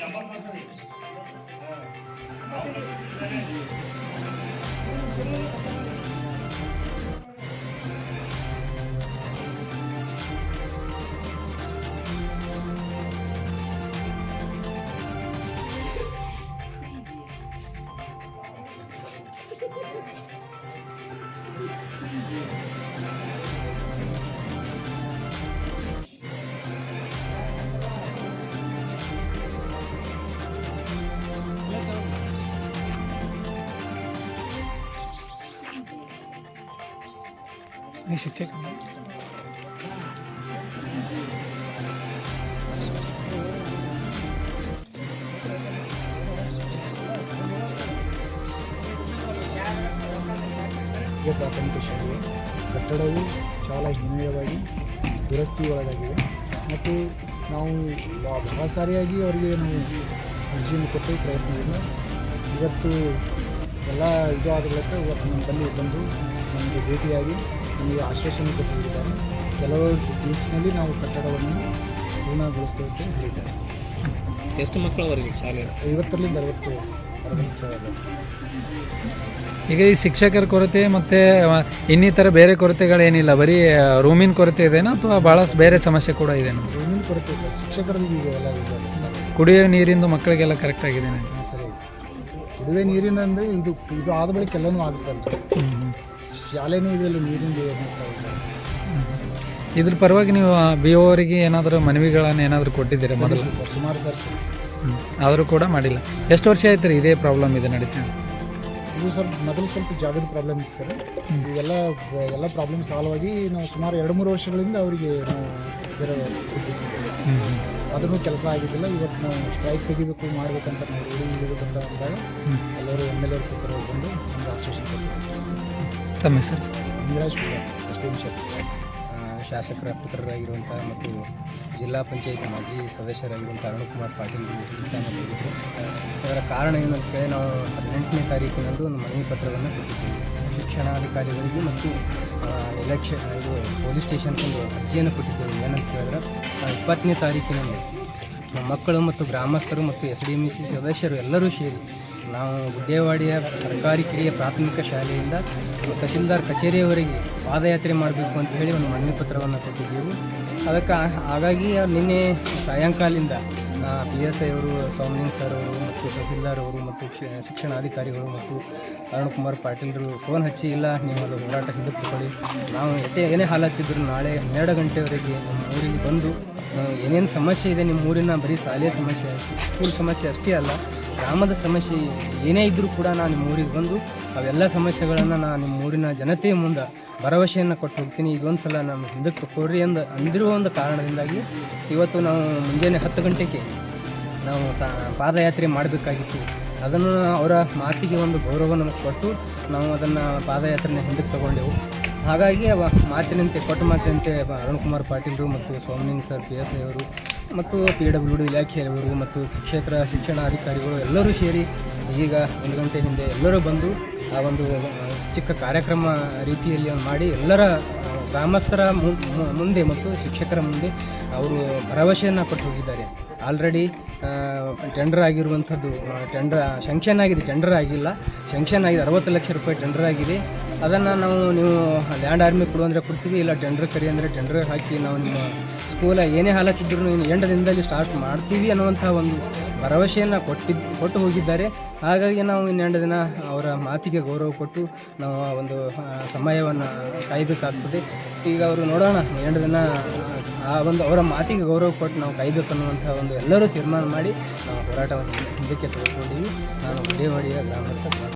山かかり。うん。ಶಿಕ್ಷಕ ಪ್ರಾಥಮಿಕ ಶಾಲೆ ಕಟ್ಟಡವು ಶಾಲಾ ಹೀನಯವಾಗಿ ದುರಸ್ತಿ ಒಳಗಾಗಿವೆ. ಮತ್ತು ನಾವು ಬಹಳ ಸಾರಿಯಾಗಿ ಅವರಿಗೆ ನಾವು ಅರ್ಜಿಯನ್ನು ಕೊಟ್ಟು ಪ್ರಯತ್ನದಿಂದ ಇವತ್ತು ಎಲ್ಲ ಇದು ಆದ ಬಳಿಕ ಇವತ್ತು ನಮ್ಮ ಬಂದು ನಮಗೆ ಭೇಟಿಯಾಗಿ ನಮಗೆ ಆಶ್ವಾಸನೆ ಕೊಟ್ಟಿದ್ದಾರೆ ಕೆಲವು ದಿವಸದಲ್ಲಿ ನಾವು ಕಟ್ಟಡವನ್ನು ಪೂರ್ಣಗೊಳಿಸ್ತೇವೆ ಅಂತ ಹೇಳಿದ್ದಾರೆ. ಎಷ್ಟು ಮಕ್ಕಳವರೆಗೆ ಶಾಲೆ? ಐವತ್ತರಿಂದ ಅರವತ್ತು ಈಗ ಈ ಶಿಕ್ಷಕರ ಕೊರತೆ ಮತ್ತು ಇನ್ನಿತರ ಬೇರೆ ಕೊರತೆಗಳೇನಿಲ್ಲ. ಬರೀ ರೂಮಿನ ಕೊರತೆ ಇದೆನಾ ಅಥವಾ ಭಾಳಷ್ಟು ಬೇರೆ ಸಮಸ್ಯೆ ಕೂಡ ಇದೆ ರೂಮಿನ ಕೊರತೆ ಸರ್ ಶಿಕ್ಷಕರಲ್ಲಿ ಈಗ ಎಲ್ಲ ಇದೆ. ಕುಡಿಯೋ ನೀರಿಂದು ಮಕ್ಕಳಿಗೆಲ್ಲ ಕರೆಕ್ಟ್ ಆಗಿದೆ. ಸರಿ. ಕುಡಿಯುವ ನೀರಿನ ಅಂದರೆ ಇದು ಇದು ಆದ ಬಳಿಕ ಎಲ್ಲನೂ ಆಗುತ್ತಲ್ಲ ಶಾಲೆನೂ ಇದರಲ್ಲಿ ನೀರಿಂದ ಇದ್ರ ಪರವಾಗಿ ನೀವು ಬಿ ಅವರಿಗೆ ಏನಾದರೂ ಮನವಿಗಳನ್ನು ಏನಾದರೂ ಕೊಟ್ಟಿದ್ದೀರಾ ಮೊದಲು? ಸರ್ ಸುಮಾರು ಸರ್ ಸರಿ ಆದರೂ ಕೂಡ ಮಾಡಿಲ್ಲ. ಎಷ್ಟು ವರ್ಷ ಆಯ್ತು ರೀ ಇದೇ ಪ್ರಾಬ್ಲಮ್ ಇದೆ ನಡೀತಾ? ಇದು ಸ್ವಲ್ಪ ಮೊದಲು ಸ್ವಲ್ಪ ಜಾಗದ ಪ್ರಾಬ್ಲಮ್ ಇತ್ತು ಸರ್. ಇವೆಲ್ಲ ಎಲ್ಲ ಪ್ರಾಬ್ಲಮ್ ಸಾಲ್ವ್ ಆಗಿ ನಾವು ಸುಮಾರು ಎರಡು ಮೂರು ವರ್ಷಗಳಿಂದ ಅವರಿಗೆ ನಾವು ಬೇರೆ. ಅದನ್ನು ಕೆಲಸ ಆಗಿದ್ದಿಲ್ಲ. ಇವತ್ತು ನಾವು ಸ್ಟ್ರೈಕ್ ತೆಗಿಬೇಕು ಮಾಡ್ಬೇಕಂತ ನಾವು ರೂಢಿ ಇಡಬೇಕಂತ ಅಂದಾಗ ಎಲ್ಲರೂ ಎಂ ಎಲ್ ಎ ಕೂತರು ಬಂದು ಒಂದು ಆಶ್ವಾಸನೆ ತಮ್ಮ ಸರ್ ಇಂದಿರಾಜ್ ಅಷ್ಟೇ ನಿಮಿಷ ಶಾಸಕರ ಪುತ್ರರಾಗಿರುವಂಥ ಮತ್ತು ಜಿಲ್ಲಾ ಪಂಚಾಯತ್ ಮಾಜಿ ಸದಸ್ಯರಾಗಿರುವಂಥ ಅರುಣಕುಮಾರ್ ಪಾಟೀಲ್ ಅದರ ಕಾರಣ ಏನಂತ ನಾವು ಹದಿನೆಂಟನೇ ತಾರೀಕಿನಂದು ಒಂದು ಮನವಿ ಪತ್ರವನ್ನು ಕೊಟ್ಟಿದ್ದೀವಿ. ಶಿಕ್ಷಣಾಧಿಕಾರಿಗಳಿಗೆ ಮತ್ತು ಎಲೆಕ್ಷನ್ ಇದು ಪೊಲೀಸ್ ಸ್ಟೇಷನ್ಗೆ ಒಂದು ಅರ್ಜಿಯನ್ನು ಕೊಟ್ಟಿದ್ದೇವೆ. ಏನಂತ ಹೇಳಿದ್ರೆ ಇಪ್ಪತ್ತನೇ ತಾರೀಕಿನಲ್ಲಿ ಮಕ್ಕಳು ಮತ್ತು ಗ್ರಾಮಸ್ಥರು ಮತ್ತು ಎಸ್ ಡಿ ಎಂ ಸಿ ಸದಸ್ಯರು ಎಲ್ಲರೂ ಸೇರಿ ನಾವು ಗುಡ್ಡೇವಾಡಿಯ ಸರ್ಕಾರಿ ಕಿರಿಯ ಪ್ರಾಥಮಿಕ ಶಾಲೆಯಿಂದ ತಹಸೀಲ್ದಾರ್ ಕಚೇರಿಯವರೆಗೆ ಪಾದಯಾತ್ರೆ ಮಾಡಬೇಕು ಅಂತ ಹೇಳಿ ಒಂದು ಮನವಿ ಪತ್ರವನ್ನು ಕೊಟ್ಟಿದ್ದೀವಿ. ಅದಕ್ಕೆ ಹಾಗಾಗಿ ನಿನ್ನೆ ಸಾಯಂಕಾಲಿಂದ ಪಿ ಎಸ್ ಐ ಅವರು ಸೋಮಲಿಂಗ್ ಸರ್ ಅವರು ಮತ್ತು ತಹಸೀಲ್ದಾರ್ ಅವರು ಮತ್ತು ಶಿಕ್ಷಣಾಧಿಕಾರಿಗಳು ಮತ್ತು ಅರುಣಕುಮಾರ್ ಪಾಟೀಲ್ರು ಫೋನ್ ಹಚ್ಚಿ, ಇಲ್ಲ ನೀವು ಅದು ಹೋರಾಟ ಹಿಂದಕ್ಕೆ ತಗೊಳ್ಳಿ ನಾವು ಎಷ್ಟೇ ಏನೇ ಹಾಲಾಗ್ತಿದ್ರು ನಾಳೆ ಹನ್ನೆರಡು ಗಂಟೆವರೆಗೆ ನಮ್ಮ ಊರಿಗೆ ಬಂದು ಏನೇನು ಸಮಸ್ಯೆ ಇದೆ ನಿಮ್ಮ ಊರಿನ ಬರೀ ಶಾಲೆಯ ಸಮಸ್ಯೆ ಸ್ಕೂಲ್ ಸಮಸ್ಯೆ ಅಷ್ಟೇ ಅಲ್ಲ, ಗ್ರಾಮದ ಸಮಸ್ಯೆ ಏನೇ ಇದ್ದರೂ ಕೂಡ ನಾನು ನಿಮ್ಮ ಊರಿಗೆ ಬಂದು ಅವೆಲ್ಲ ಸಮಸ್ಯೆಗಳನ್ನು ನಾನು ನಿಮ್ಮ ಊರಿನ ಜನತೆಯ ಮುಂದೆ ಭರವಸೆಯನ್ನು ಕೊಟ್ಟು ಹೋಗ್ತೀನಿ. ಇದೊಂದು ಸಲ ನಮ್ಮ ಹಿಂದಕ್ಕೆ ಕೊಡ್ರಿ ಎಂದು ಅಂದಿರುವ ಒಂದು ಕಾರಣದಿಂದಾಗಿ ಇವತ್ತು ನಾವು ಮುಂಜಾನೆ ಹತ್ತು ಗಂಟೆಗೆ ನಾವು ಸಾ, ಪಾದಯಾತ್ರೆ ಮಾಡಬೇಕಾಗಿತ್ತು. ಅದನ್ನು ಅವರ ಮಾತಿಗೆ ಒಂದು ಗೌರವವನ್ನು ಕೊಟ್ಟು ನಾವು ಅದನ್ನು ಪಾದಯಾತ್ರೆನ ಹಿಂದಕ್ಕೆ ತಗೊಂಡೆವು. ಹಾಗಾಗಿ ಅವ ಮಾತಿನಂತೆ, ಕೊಟ್ಟ ಮಾತಿನಂತೆ ಅರುಣ್ಕುಮಾರ್ ಪಾಟೀಲ್ರು ಮತ್ತು Somaling sir P S I ಅವರು ಮತ್ತು ಪಿ ಡಬ್ಲ್ಯೂ ಡಿ ಇಲಾಖೆಯವರು ಮತ್ತು ಕ್ಷೇತ್ರ ಶಿಕ್ಷಣಾಧಿಕಾರಿಗಳು ಎಲ್ಲರೂ ಸೇರಿ ಈಗ ಒಂದು ಗಂಟೆ ಹಿಂದೆ ಎಲ್ಲರೂ ಬಂದು ಆ ಒಂದು ಚಿಕ್ಕ ಕಾರ್ಯಕ್ರಮ ರೀತಿಯಲ್ಲಿ ಮಾಡಿ ಎಲ್ಲರ ಗ್ರಾಮಸ್ಥರ ಮುಂದೆ ಮತ್ತು ಶಿಕ್ಷಕರ ಮುಂದೆ ಅವರು ಭರವಸೆಯನ್ನು ಕೊಟ್ಟು ಹೋಗಿದ್ದಾರೆ. ಆಲ್ರೆಡಿ ಟೆಂಡರ್ ಆಗಿರುವಂಥದ್ದು ಟೆಂಡರ್ ಶಂಕ್ಷನ್ ಆಗಿದೆ, ಟೆಂಡರ್ ಆಗಿಲ್ಲ. ಶಂಕ್ಷನ್ ಆಗಿದೆ, ಅರವತ್ತು ಲಕ್ಷ ರೂಪಾಯಿ ಟೆಂಡರ್ ಆಗಿದೆ. ಅದನ್ನು ನಾವು ನೀವು ಲ್ಯಾಂಡ್ ಆರ್ಮಿ ಕೊಡು ಅಂದರೆ ಕೊಡ್ತೀವಿ, ಇಲ್ಲ ಟೆಂಡರ್ ಕರಿ ಅಂದರೆ ಟೆಂಡರ್ ಹಾಕಿ ನಾವು ನಿಮ್ಮ ಸ್ಕೂಲ ಏನೇ ಹಾಲತ್ತಿದ್ರು ಇನ್ನು ದಿನದಲ್ಲಿ ಸ್ಟಾರ್ಟ್ ಮಾಡ್ತೀವಿ ಅನ್ನುವಂಥ ಒಂದು ಭರವಸೆಯನ್ನು ಕೊಟ್ಟಿದ್ದು ಕೊಟ್ಟು ಹೋಗಿದ್ದಾರೆ. ಹಾಗಾಗಿ ನಾವು ಇನ್ನೆರಡು ದಿನ ಅವರ ಮಾತಿಗೆ ಗೌರವ ಕೊಟ್ಟು ನಾವು ಒಂದು ಸಮಯವನ್ನು ಕಾಯಬೇಕಾಗ್ತದೆ. ಈಗ ಅವರು ನೋಡೋಣ ಎರಡು ದಿನ ಆ ಒಂದು ಅವರ ಮಾತಿಗೆ ಗೌರವ ಕೊಟ್ಟು ನಾವು ಕಾಯ್ಬೇಕು ಅನ್ನುವಂಥ ಒಂದು ಎಲ್ಲರೂ ತೀರ್ಮಾನ ಮಾಡಿ ನಾವು ಹೋರಾಟವನ್ನು ಹಿಂದಕ್ಕೆ ತೆಗೆದುಕೊಂಡಿವಿ ನಾನು ಗುಡೇವಾಡಿಯ ಗ್ರಾಮಸ್ಥ